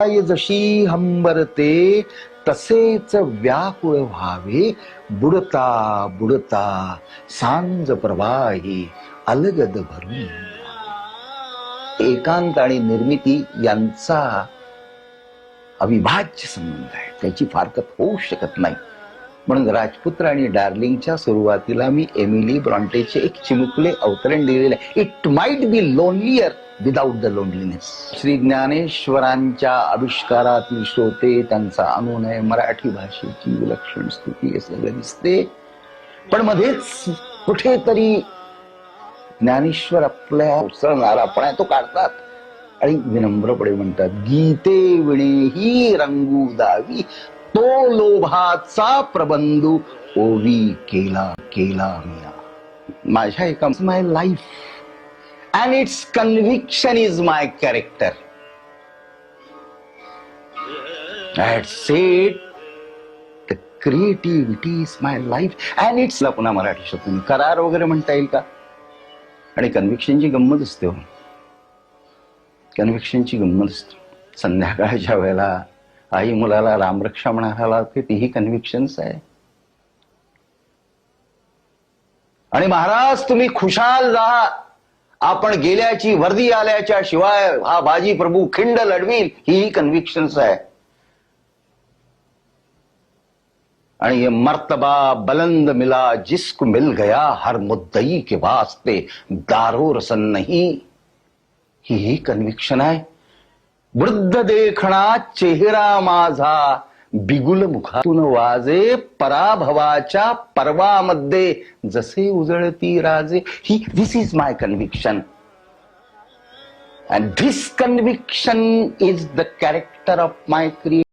काय जशी हंबरते तसेच व्याकुळ व्हावे. बुडता बुडता सांज प्रवाही अलगद भरून. एकांत आणि निर्मिती यांचा अविभाज्य संबंध आहे. त्याची फारकत होऊ शकत नाही. म्हणून राजपुत्र आणि डार्लिंगच्या सुरुवातीला मी एमिली ब्रॉन्टेचे एक चिमुकले अवतरण दिलेले आहे. It might be lonelier without the loneliness Shri ज्ञानेश्वरांच्या आविष्कारातील श्रोते त्यांचा अनुनय मराठी भाषेची विलक्षण स्तुती हे सगळं दिसते. पण मध्येच कुठेतरी ज्ञानेश्वर आपल्या उसळणारा पण आहे तो काढतात आणि विनम्रपणे म्हणतात गीते विणे ही रंगू दावी तो लोभाचा प्रबंधू ओवी केला केला मिया माझ्या एका my life and it's conviction is my character set the creativity is my life and it's पुन्हा मराठी शब्द करार वगैरे म्हणता येईल का? आणि कन्व्हिक्शनची गंमत असते हो. कन्व्हिक्शनची गंमत असते. संध्याकाळच्या वेळेला आई मुलाला रामरक्षा म्हणायला ते तीही कन्व्हिक्शन्स आहे. आणि महाराज तुम्ही खुशाल जा आपण गेल्याची वर्दी आल्याच्या शिवाय हा बाजी प्रभू खिंड लढवील ही कन्व्हिक्शन्स आहे. आणि ये मर्तबा बुलंद मिला जिसको मिल गया हर मुद्दई के वास्ते दारो रसन नहीं. ही ही कन्व्हिक्शन आहे. वृद्ध देखणा चेहरा माझा बिगुल मुखातून वाजे पराभवाच्या पर्वामध्ये जसे उजळती राजे. ही this is my conviction and this conviction is the character of my create